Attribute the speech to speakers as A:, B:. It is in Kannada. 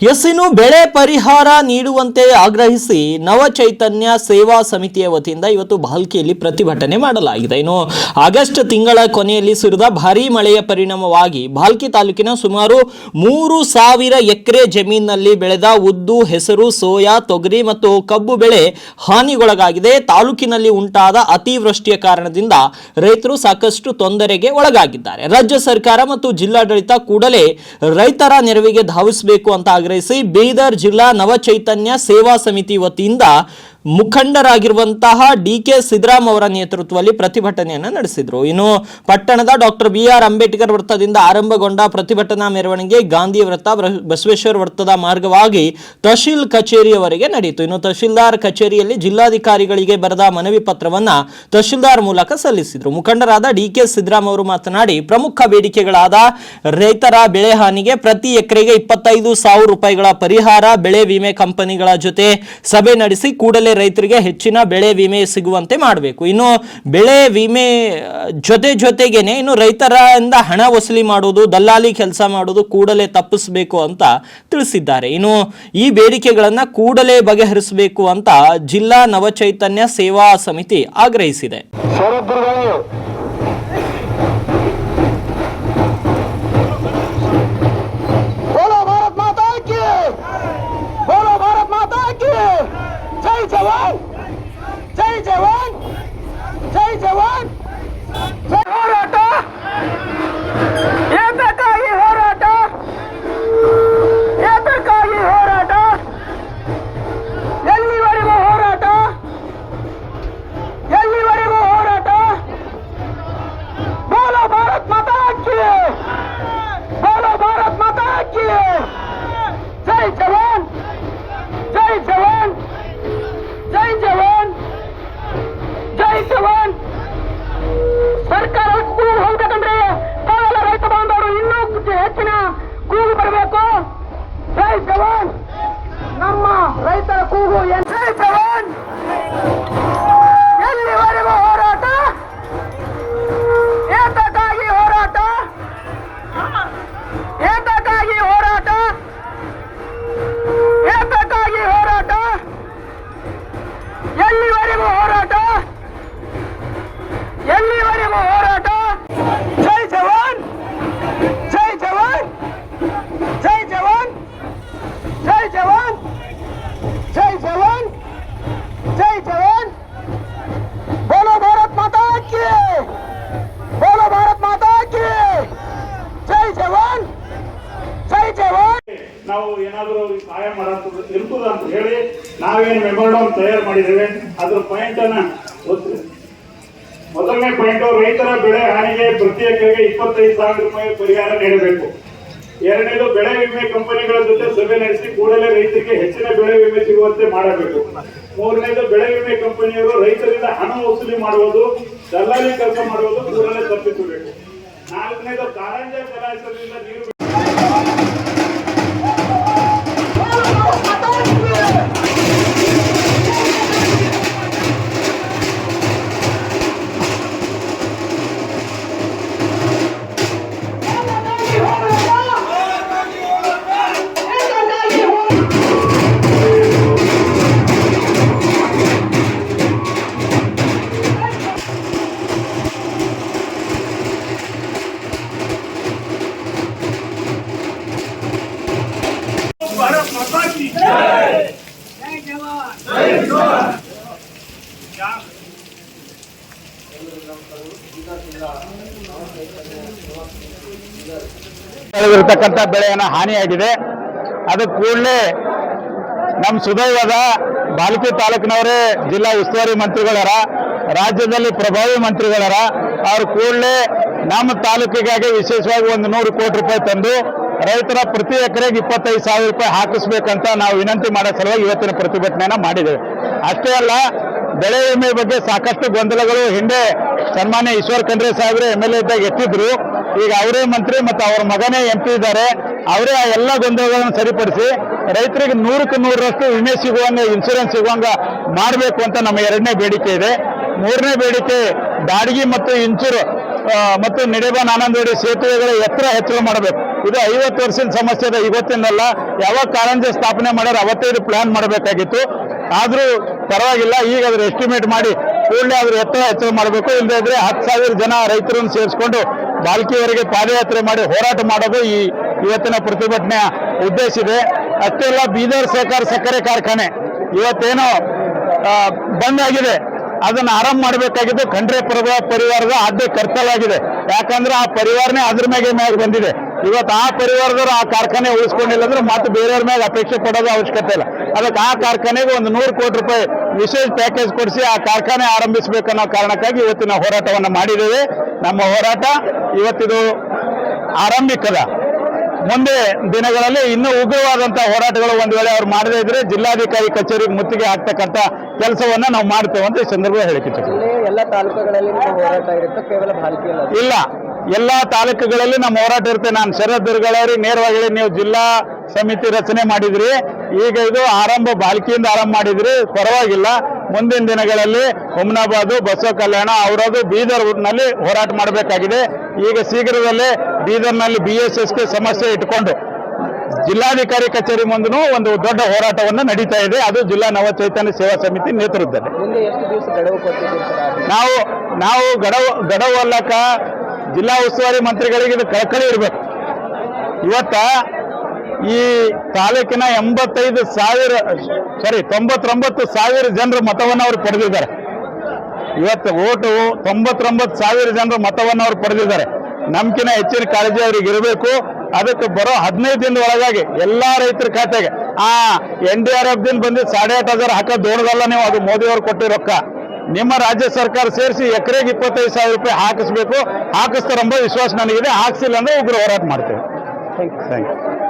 A: ಎಸ್ ಇನ್ನು ಬೆಳೆ ಪರಿಹಾರ ನೀಡುವಂತೆ ಆಗ್ರಹಿಸಿ ನವ ಚೈತನ್ಯ ಸೇವಾ ಸಮಿತಿಯ ವತಿಯಿಂದ ಇವತ್ತು ಬಾಲ್ಕಿಯಲ್ಲಿ ಪ್ರತಿಭಟನೆ ಮಾಡಲಾಗಿದೆ. ಇನ್ನು ಆಗಸ್ಟ್ ತಿಂಗಳ ಕೊನೆಯಲ್ಲಿ ಸುರಿದ ಭಾರೀ ಮಳೆಯ ಪರಿಣಾಮವಾಗಿ ಭಾಲ್ಕಿ ತಾಲೂಕಿನ ಸುಮಾರು ಮೂರು ಸಾವಿರ ಎಕರೆ ಜಮೀನಿನಲ್ಲಿ ಬೆಳೆದ ಉದ್ದು, ಹೆಸರು, ಸೋಯಾ, ತೊಗರಿ ಮತ್ತು ಕಬ್ಬು ಬೆಳೆ ಹಾನಿಗೊಳಗಾಗಿದೆ. ತಾಲೂಕಿನಲ್ಲಿ ಉಂಟಾದ ಅತಿವೃಷ್ಟಿಯ ಕಾರಣದಿಂದ ರೈತರು ಸಾಕಷ್ಟು ತೊಂದರೆಗೆ ಒಳಗಾಗಿದ್ದಾರೆ. ರಾಜ್ಯ ಸರ್ಕಾರ ಮತ್ತು ಜಿಲ್ಲಾಡಳಿತ ಕೂಡಲೇ ರೈತರ ನೆರವಿಗೆ ಧಾವಿಸಬೇಕು ಅಂತ ಆಗ್ರಹಿಸಿ ಬೀದರ್ ಜಿಲ್ಲಾ ನವಚೈತನ್ಯ ಸೇವಾ ಸಮಿತಿ ವತಿಯಿಂದ ಮುಖಂಡರಾಗಿರುವಂತಹ ಡಿ ಕೆ ಸಿದ್ದರಾಮ್ ಅವರ ನೇತೃತ್ವದಲ್ಲಿ ಪ್ರತಿಭಟನೆಯನ್ನು ನಡೆಸಿದ್ರು. ಇನ್ನು ಪಟ್ಟಣದ ಡಾಕ್ಟರ್ ಬಿ ಆರ್ ಅಂಬೇಡ್ಕರ್ ವೃತ್ತದಿಂದ ಆರಂಭಗೊಂಡ ಪ್ರತಿಭಟನಾ ಮೆರವಣಿಗೆ ಗಾಂಧಿ ವೃತ್ತ ಬಸವೇಶ್ವರ ವೃತ್ತದ ಮಾರ್ಗವಾಗಿ ತಹಶೀಲ್ ಕಚೇರಿಯವರೆಗೆ ನಡೆಯಿತು. ಇನ್ನು ತಹಶೀಲ್ದಾರ್ ಕಚೇರಿಯಲ್ಲಿ ಜಿಲ್ಲಾಧಿಕಾರಿಗಳಿಗೆ ಬರೆದ ಮನವಿ ಪತ್ರವನ್ನ ತಹಶೀಲ್ದಾರ್ ಮೂಲಕ ಸಲ್ಲಿಸಿದ್ರು. ಮುಖಂಡರಾದ ಡಿ ಕೆ ಸಿದ್ದರಾಮ್ ಅವರು ಮಾತನಾಡಿ, ಪ್ರಮುಖ ಬೇಡಿಕೆಗಳಾದ ರೈತರ ಬೆಳೆ ಹಾನಿಗೆ ಪ್ರತಿ ಎಕರೆಗೆ ಇಪ್ಪತ್ತೈದು ಸಾವಿರ ರೂಪಾಯಿಗಳ ಪರಿಹಾರ, ಬೆಳೆ ವಿಮೆ ಕಂಪನಿಗಳ ಜೊತೆ ಸಭೆ ನಡೆಸಿ ಕೂಡಲೇ ರೈತರಿಗೆ ಹೆಚ್ಚಿನ ಬೆಳೆ ವಿಮೆ ಸಿಗುವಂತೆ ಮಾಡಬೇಕು. ಇನ್ನು ಬೆಳೆ ವಿಮೆ, ಜೊತೆ ಜೊತೆಗೇನೆ ಇನ್ನು ರೈತರಿಂದ ಹಣ ವಸೂಲಿ ಮಾಡುವುದು, ದಲ್ಲಾಳಿ ಕೆಲಸ ಮಾಡುವುದು ಕೂಡಲೇ ತಪ್ಪಿಸಬೇಕು ಅಂತ ತಿಳಿಸಿದ್ದಾರೆ. ಇನ್ನು ಈ ಬೇಡಿಕೆಗಳನ್ನು ಕೂಡಲೇ ಬಗೆಹರಿಸಬೇಕು ಅಂತ ಜಿಲ್ಲಾ ನವಚೈತನ್ಯ ಸೇವಾ ಸಮಿತಿ ಆಗ್ರಹಿಸಿದೆ.
B: ಜವಾನ್ ಜೈ ಜವಾನ್ ಜೈ ಜವಾನ್ ಹೋರಾಟ. ಏತಕ್ಕಾಗಿ ಹೋರಾಟ? ಏತಕ್ಕಾಗಿ ಹೋರಾಟ? ಎಲ್ಲಿವರೆಗೂ ಹೋರಾಟ? ಎಲ್ಲಿವರೆಗೂ ಹೋರಾಟ? ಬೋಲೋ ಭಾರತ್ ಮಾತಾ ಹಾಕಿ ಬೋಲೋ ಭಾರತ್ ಮಾತಾ ಹಾಕಿ ಜೈ. ಜವಾನ್
C: ನಾವು ಏನಾದರೂ ಸಹಾಯ ಮಾಡೋದು ಇರ್ತದ ಅಂತ ಹೇಳಿ ನಾವೇನು ಮೆಮೊರಂಡಮ್ ತಯಾರು ಮಾಡಿದ್ದೇವೆ. ಅದ್ರ ಪಾಯಿಂಟ್ ಅನ್ನ ಓದ್ತೀನಿ. ಮೊದಲನೇ ಪಾಯಿಂಟ್ ರೈತರ ಬೆಳೆ ಹಾನಿಗೆ ಪ್ರತಿ ಇಪ್ಪತ್ತೈದು ಸಾವಿರ ರೂಪಾಯಿ ಪರಿಹಾರ ನೀಡಬೇಕು. ಎರಡನೇದು ಬೆಳೆ ವಿಮೆ ಕಂಪನಿಗಳ ಜೊತೆ ಸಭೆ ನಡೆಸಿ ಕೂಡಲೇ ರೈತರಿಗೆ ಹೆಚ್ಚಿನ ಬೆಳೆ ವಿಮೆ ಸಿಗುವಂತೆ ಮಾಡಬೇಕು. ಮೂರನೇದು ಬೆಳೆ ವಿಮೆ ಕಂಪನಿಯವರು ರೈತರಿಂದ ಹಣ ವಸೂಲಿ ಮಾಡುವುದು, ದಲ್ಲಾಳಿ ಕೆಲಸ ಮಾಡುವುದು ಕೂಡಲೇ ತಪ್ಪಿಸಬೇಕು. ನಾಲ್ಕನೇದು ಕಾರಂಜ ಜಲಾಶಯದಿಂದ ನೀರು
D: ಇರತಕ್ಕಂಥ ಬೆಳೆಯನ್ನು ಹಾನಿಯಾಗಿದೆ. ಅದು ಕೂಡಲೇ ನಮ್ಮ ಸುದೈವದ ಬಾಲ್ಕಿ ತಾಲೂಕಿನವರೇ ಜಿಲ್ಲಾ ಉಸ್ತುವಾರಿ ಮಂತ್ರಿಗಳರ, ರಾಜ್ಯದಲ್ಲಿ ಪ್ರಭಾವಿ ಮಂತ್ರಿಗಳರ, ಅವರು ಕೂಡಲೇ ನಮ್ಮ ತಾಲೂಕಿಗಾಗಿ ವಿಶೇಷವಾಗಿ ಒಂದು ನೂರು ಕೋಟಿ ರೂಪಾಯಿ ತಂದು ರೈತರ ಪ್ರತಿ ಎಕರೆಗೆ ಇಪ್ಪತ್ತೈದು ಸಾವಿರ ರೂಪಾಯಿ ಹಾಕಿಸ್ಬೇಕಂತ ನಾವು ವಿನಂತಿ ಮಾಡೋ ಸಲುವಾಗಿ ಇವತ್ತಿನ ಪ್ರತಿಭಟನೆಯನ್ನು ಮಾಡಿದ್ದೇವೆ. ಅಷ್ಟೇ ಅಲ್ಲ ಬೆಳೆ ವಿಮೆ ಬಗ್ಗೆ ಸಾಕಷ್ಟು ಗೊಂದಲಗಳು. ಹಿಂದೆ ಸನ್ಮಾನ್ಯ ಈಶ್ವರ್ ಖಂಡ್ರೆ ಸಾಹೇಬ್ರೆ ಎಂ ಎಲ್ ಎ ಇದ್ದಾಗ ಎತ್ತಿದ್ರು. ಈಗ ಅವರೇ ಮಂತ್ರಿ ಮತ್ತು ಅವರ ಮಗನೇ ಎಂ ಪಿ ಇದ್ದಾರೆ. ಅವರೇ ಆ ಎಲ್ಲ ಗೊಂದಲಗಳನ್ನು ಸರಿಪಡಿಸಿ ರೈತರಿಗೆ ನೂರಕ್ಕೆ ನೂರರಷ್ಟು ವಿಮೆ ಸಿಗುವಂಗೆ ಇನ್ಶೂರೆನ್ಸ್ ಸಿಗುವಂಗ ಮಾಡಬೇಕು ಅಂತ ನಮ್ಮ ಎರಡನೇ ಬೇಡಿಕೆ ಇದೆ. ಮೂರನೇ ಬೇಡಿಕೆ, ಬಾಡಿಗೆ ಮತ್ತು ಇನ್ಸೂರ್ ಮತ್ತು ನಿಡೇಬಾನ್ ಆನಂದವಾಡಿ ಸೇತುವೆಗಳ ಎತ್ತರ ಹೆಚ್ಚಳ ಮಾಡಬೇಕು. ಇದು ಐವತ್ತು ವರ್ಷದ ಸಮಸ್ಯೆ ಇದೆ ಇವತ್ತಿನಲ್ಲ. ಯಾವಾಗ ಕಾರಂಜಿ ಸ್ಥಾಪನೆ ಮಾಡ್ಯಾರ ಅವತ್ತೇ ಇದು ಪ್ಲಾನ್ ಮಾಡಬೇಕಾಗಿತ್ತು. ಆದರೂ ಪರವಾಗಿಲ್ಲ, ಈಗ ಅದ್ರ ಎಸ್ಟಿಮೇಟ್ ಮಾಡಿ ಕೂಡಲೇ ಅದ್ರ ಎತ್ತರ ಹೆಚ್ಚಳ ಮಾಡಬೇಕು. ಇಲ್ಲದೇ ಇದ್ರೆ ಹತ್ತು ಸಾವಿರ ಜನ ರೈತರನ್ನು ಸೇರಿಸ್ಕೊಂಡು ಬಾಲ್ಕಿಯವರಿಗೆ ಪಾದಯಾತ್ರೆ ಮಾಡಿ ಹೋರಾಟ ಮಾಡೋದು ಈ ಇವತ್ತಿನ ಪ್ರತಿಭಟನೆಯ ಉದ್ದೇಶ ಇದೆ. ಅಷ್ಟೇ ಅಲ್ಲ ಬೀದರ್ ಸಹಕಾರ ಸಕ್ಕರೆ ಕಾರ್ಖಾನೆ. ಇವತ್ತೇನೋ ಬಂದ್ ಆಗಿದೆ. ಅದನ್ನ ಆರಂಭ ಮಾಡಬೇಕಾಗಿದ್ದು ಖಂಡ್ರೆ ಪ್ರಭಾವ ಪರಿವಾರದ ಆದ್ಯ ಕರ್ತಲಾಗಿದೆ. ಯಾಕಂದ್ರೆ ಆ ಪರಿವಾರನೇ ಅದ್ರ ಮೇಲೆ ಮ್ಯಾಗ ಬಂದಿದೆ. ಇವತ್ತು ಆ ಪರಿವಾರದವರು ಆ ಕಾರ್ಖಾನೆ ಉಳಿಸ್ಕೊಂಡಿಲ್ಲ ಅಂದ್ರೆ ಮತ್ತೆ ಬೇರೆಯವ್ರ ಮ್ಯಾಗ ಅಪೇಕ್ಷೆ ಪಡೋದು ಅವಶ್ಯಕತೆ ಇಲ್ಲ. ಅದಕ್ಕೆ ಆ ಕಾರ್ಖಾನೆಗೆ ಒಂದು ನೂರು ಕೋಟಿ ರೂಪಾಯಿ ವಿಶೇಷ ಪ್ಯಾಕೇಜ್ ಕೊಡಿಸಿ ಆ ಕಾರ್ಖಾನೆ ಆರಂಭಿಸಬೇಕನ್ನೋ ಕಾರಣಕ್ಕಾಗಿ ಇವತ್ತಿನ ಹೋರಾಟವನ್ನು ಮಾಡಿದ್ದೇವೆ. ನಮ್ಮ ಹೋರಾಟ ಇವತ್ತಿದು ಆರಂಭಿಕದ. ಮುಂದೆ ದಿನಗಳಲ್ಲಿ ಇನ್ನೂ ಉಗ್ರವಾದಂತಹ ಹೋರಾಟಗಳು ಒಂದು ವೇಳೆ ಅವ್ರು ಮಾಡದೇ ಇದ್ರೆ ಜಿಲ್ಲಾಧಿಕಾರಿ ಕಚೇರಿಗೆ ಮುತ್ತಿಗೆ ಹಾಕ್ತಕ್ಕಂಥ ಕೆಲಸವನ್ನ ನಾವು ಮಾಡ್ತೇವೆ ಅಂತ ಈ ಸಂದರ್ಭದಲ್ಲಿ ಹೇಳಿಕೆ
E: ಎಲ್ಲ ತಾಲೂಕುಗಳಲ್ಲಿ ಹೋರಾಟ ಇರುತ್ತೆ ಕೇವಲ ಭಾಲ್ಕಿಯಲ್ಲ
D: ಇಲ್ಲ. ಎಲ್ಲ ತಾಲೂಕುಗಳಲ್ಲಿ ನಮ್ಮ ಹೋರಾಟ ಇರುತ್ತೆ. ನಾನು ಶರದ್ ನೇರವಾಗಿ ನೀವು ಜಿಲ್ಲಾ ಸಮಿತಿ ರಚನೆ ಮಾಡಿದ್ರಿ. ಈಗ ಇದು ಆರಂಭ ಬಾಲ್ಕಿಯಿಂದ ಆರಂಭ ಮಾಡಿದ್ರಿ. ಪರವಾಗಿಲ್ಲ. ಮುಂದಿನ ದಿನಗಳಲ್ಲಿ ಹುಮ್ನಾಬಾದ್ ಬಸವ ಕಲ್ಯಾಣ ಅವರದು ಬೀದರ್ನಲ್ಲಿ ಹೋರಾಟ ಮಾಡಬೇಕಾಗಿದೆ. ಈಗ ಶೀಘ್ರದಲ್ಲೇ ಬೀದರ್ನಲ್ಲಿ ಬಿ ಎಸ್ ಎಸ್ಗೆ ಸಮಸ್ಯೆ ಇಟ್ಕೊಂಡು ಜಿಲ್ಲಾಧಿಕಾರಿ ಕಚೇರಿ ಮುಂದೂ ಒಂದು ದೊಡ್ಡ ಹೋರಾಟವನ್ನು ನಡೀತಾ ಇದೆ. ಅದು ಜಿಲ್ಲಾ ನವ ಚೈತನ್ಯ ಸೇವಾ ಸಮಿತಿ ನೇತೃತ್ವದಲ್ಲಿ. ನಾವು ನಾವು ಗಡವು ಗಡವು ಅಲ್ಲಕ ಜಿಲ್ಲಾ ಉಸ್ತುವಾರಿ ಮಂತ್ರಿಗಳಿಗೆ ಇದು ಕಳಕಳಿ ಇರಬೇಕು. ಇವತ್ತ ಈ ತಾಲೂಕಿನ ಎಂಬತ್ತೈದು ಸಾವಿರ ಸಾರಿ ತೊಂಬತ್ತೊಂಬತ್ತು ಸಾವಿರ ಜನರ ಮತವನ್ನು ಅವರು ಪಡೆದಿದ್ದಾರೆ. ಇವತ್ತು ಓಟು ತೊಂಬತ್ತೊಂಬತ್ತು ಸಾವಿರ ಜನರ ಮತವನ್ನು ಅವರು ಪಡೆದಿದ್ದಾರೆ. ನಮ್ಕಿನ ಹೆಚ್ಚಿನ ಕಾಳಜಿ ಅವ್ರಿಗೆ ಇರಬೇಕು. ಅದಕ್ಕೆ ಬರೋ ಹದಿನೈದು ದಿನದ ಒಳಗಾಗಿ ಎಲ್ಲಾ ರೈತರ ಖಾತೆಗೆ, ಆ ಎನ್ ಡಿ ಆರ್ ಎಫ್ ದಿನ ಬಂದು ಸಾಡೆ ಆಟ ಹಜಾರ್ ಹಾಕೋದು ದೊಡ್ಡದಲ್ಲ ನೀವು ಅದು ಮೋದಿ ಅವರು ಕೊಟ್ಟಿರೋ ರೊಕ್ಕ. ನಿಮ್ಮ ರಾಜ್ಯ ಸರ್ಕಾರ ಸೇರಿಸಿ ಎಕರೆಗೆ ಇಪ್ಪತ್ತೈದು ಸಾವಿರ ರೂಪಾಯಿ ಹಾಕಿಸ್ಬೇಕು. ಹಾಕಿಸ್ತಾರೆಂಬ ವಿಶ್ವಾಸ ನನಗಿದೆ. ಹಾಕ್ಸಿಲ್ಲ ಅಂದ್ರೆ ಉಗ್ರ ಹೋರಾಟ ಮಾಡ್ತೇವೆ. Thank you